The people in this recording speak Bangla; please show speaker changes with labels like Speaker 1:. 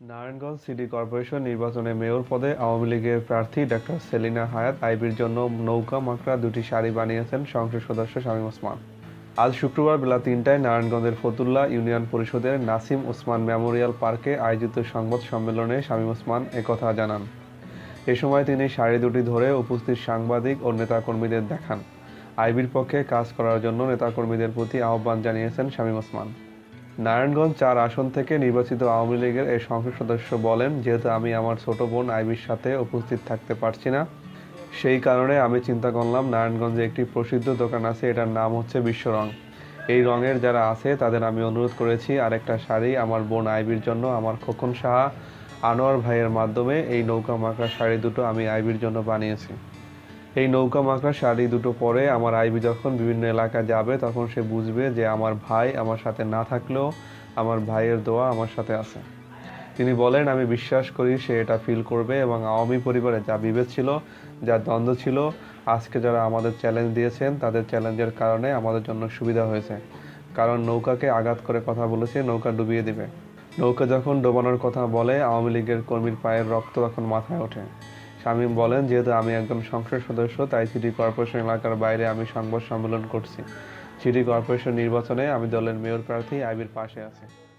Speaker 1: নারায়ণগঞ্জ সিটি কর্পোরেশন নির্বাচনে মেয়র পদে আওয়ামী লীগের প্রার্থী ডাক্তার সেলিনা হায়াত আইবির জন্য নৌকা মাকড়া দুটি শাড়ি বানিয়েছেন সংসদ সদস্য শামীম ওসমান। আজ শুক্রবার বেলা তিনটায় নারায়ণগঞ্জের ফতুল্লা ইউনিয়ন পরিষদের নাসিম ওসমান মেমোরিয়াল পার্কে আয়োজিত সংবাদ সম্মেলনে শামীম ওসমান একথা জানান। এ সময় তিনি শাড়ি দুটি ধরে উপস্থিত সাংবাদিক ও নেতাকর্মীদের দেখান। আইবির পক্ষে কাজ করার জন্য নেতাকর্মীদের প্রতি আহ্বান জানিয়েছেন শামীম ওসমান। নারায়ণগঞ্জ চার আসন থেকে নির্বাচিত আওয়ামী লীগের এই সংসদ সদস্য বলেন, যেহেতু আমি আমার ছোট বোন আইবির সাথে উপস্থিত থাকতে পারছি না, সেই কারণে আমি চিন্তা করলাম নারায়ণগঞ্জে একটি প্রসিদ্ধ দোকান আছে, এটার নাম হচ্ছে বিশ্ব রং। এই রঙের যারা আছে, তাদের আমি অনুরোধ করেছি, আরেকটা শাড়ি আমার বোন আইবির জন্য, আমার খোকন সাহা আনোয়ার ভাইয়ের মাধ্যমে এই নৌকা মাখা শাড়ি দুটো আমি আইবির জন্য বানিয়েছি। এই নৌকা মাখা শাড়ি দুটো পরে আমার আইবি যখন বিভিন্ন এলাকা যাবে, তখন সে বুঝবে যে আমার ভাই আমার সাথে না থাকলেও আমার ভাইয়ের দোয়া আমার সাথে আছে। তিনি বলেন, আমি বিশ্বাস করি সে এটা ফিল করবে এবং আওয়ামী পরিবারে যা বিভেদ ছিল, যা দ্বন্দ্ব ছিল, আজকে যারা আমাদের চ্যালেঞ্জ দিয়েছেন, তাদের চ্যালেঞ্জের কারণে আমাদের জন্য সুবিধা হয়েছে। কারণ নৌকাকে আঘাত করে কথা বলেছে, নৌকা ডুবিয়ে দিবে। নৌকা যখন ডোবানোর কথা বলে, আওয়ামী লীগের কর্মীর পায়ের রক্ত তখন মাথায় ওঠে। শামীম বলেন, যেহেতু আমি একজন সংসদ সদস্য, তাই সিটি কর্পোরেশন এলাকার বাইরে আমি সংবাদ সম্মেলন করছি। সিটি কর্পোরেশন নির্বাচনে আমি দলের মেয়র প্রার্থী আইবির পাশে আছি।